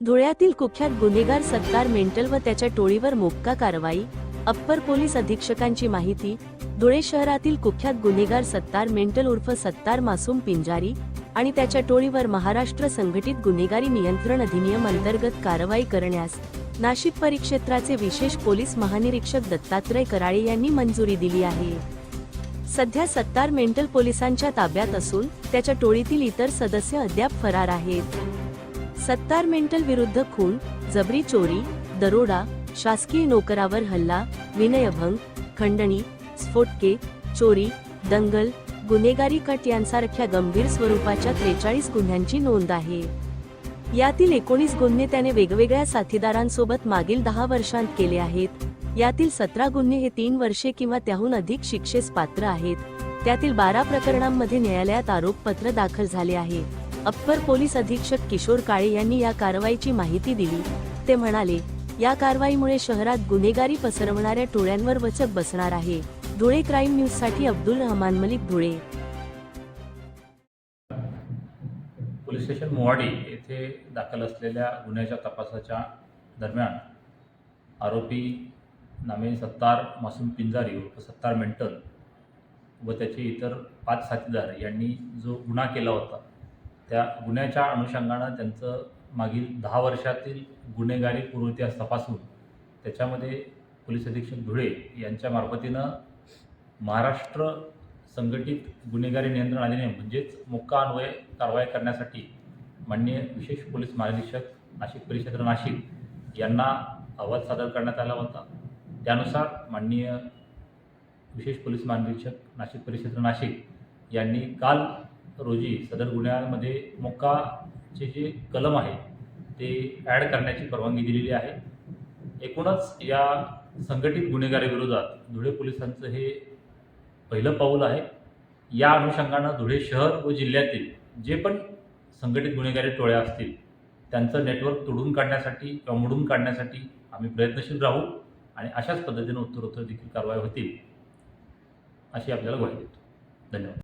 धुळ्यातील कुख्यात गुन्हेगार सत्कार मेंटल व त्याच्या टोळीवर मोक्का कारवाई अप्पर पोलीस अधीक्षकांची माहिती धुळे शहरातील कुख्यात गुन्हेगार सत्तार मेंटल उर्फ सत्तार मासूम पिंजारी आणि त्याच्या टोळीवर महाराष्ट्र संघटित गुन्हेगारी नियंत्रण अधिनियम अंतर्गत कारवाई करण्यास नाशिक परिक्षेत्राचे विशेष पोलीस महानिरीक्षक दत्तात्रय कराळे यांनी मंजुरी दिली आहे. सध्या सत्तार मेंटल पोलिसांच्या ताब्यात असून त्याच्या टोळीतील इतर सदस्य अद्याप फरार आहेत. सत्तार मेंटल विरुद्ध खून जबरी चोरी दरोडा शासकीय नोकरावर हल्ला विनयभंग खंडणी स्फोटके चोरी दंगल गुन्हेगारी कट यांसारख्या गंभीर स्वरूपाच्या त्रेचाळीस गुन्ह्यांची नोंद आहे. यातील एकोणीस गुन्हे त्याने वेगवेगळ्या साथीदारांसोबत मागील दहा वर्षांत केले आहेत. यातील सतरा गुन्हे हे तीन वर्षे किंवा त्याहून अधिक शिक्षेस पात्र आहेत. त्यातील बारा प्रकरणांमध्ये न्यायालयात आरोपपत्र दाखल झाले आहे. अप्पर पोलीस अधीक्षक किशोर काळे यांनी या कारवाईची माहिती दिली. ते म्हणाले या कारवाईमुळे शहरात गुन्हेगारी पसरवणाऱ्या टोळ्यांवर वचक बसणार आहे. धुळे क्राईम न्यूजसाठी अब्दुल रहमान मलिक धुळे. पोलीस स्टेशन मोवाडी येथे दाखल असलेल्या गुन्ह्याच्या तपासाच्या दरम्यान आरोपी नामे सत्तार मासूम पिंजारी उर्फ सत्तार मेंटल व त्याचे इतर पाच साथीदार यांनी जो गुन्हा केला होता त्या गुन्ह्याच्या अनुषंगानं त्यांचं मागील दहा वर्षातील गुन्हेगारी पूर्वइतिहास तपासून त्याच्यामध्ये पोलीस अधीक्षक धुळे यांच्या मार्फतीनं महाराष्ट्र संघटित गुन्हेगारी नियंत्रण अधिनियम म्हणजेच मुक्का अन्वय कारवाई करण्यासाठी माननीय विशेष पोलीस महानिरीक्षक नाशिक परिक्षेत्र नाशिक यांना अहवाल सादर करण्यात आला होता. त्यानुसार माननीय विशेष पोलीस महानिरीक्षक नाशिक परिक्षेत्र नाशिक यांनी काल रोजी सदर गुन्ह्यामध्ये मोक्काचे जे कलम आहे ते ॲड करण्याची परवानगी दिलेली आहे. एकूणच या संघटित गुन्हेगारीविरोधात धुळे पोलिसांचं हे पहिलं पाऊल आहे. या अनुषंगानं धुळे शहर व जिल्ह्यातील जे पण संघटित गुन्हेगारी टोळ्या असतील त्यांचं नेटवर्क तोडून काढण्यासाठी किंवा मोडून काढण्यासाठी आम्ही प्रयत्नशील राहू आणि अशाच पद्धतीनं उत्तरोत्तर देखील कारवाई होतील अशी आपल्याला ग्वाही देतो. धन्यवाद.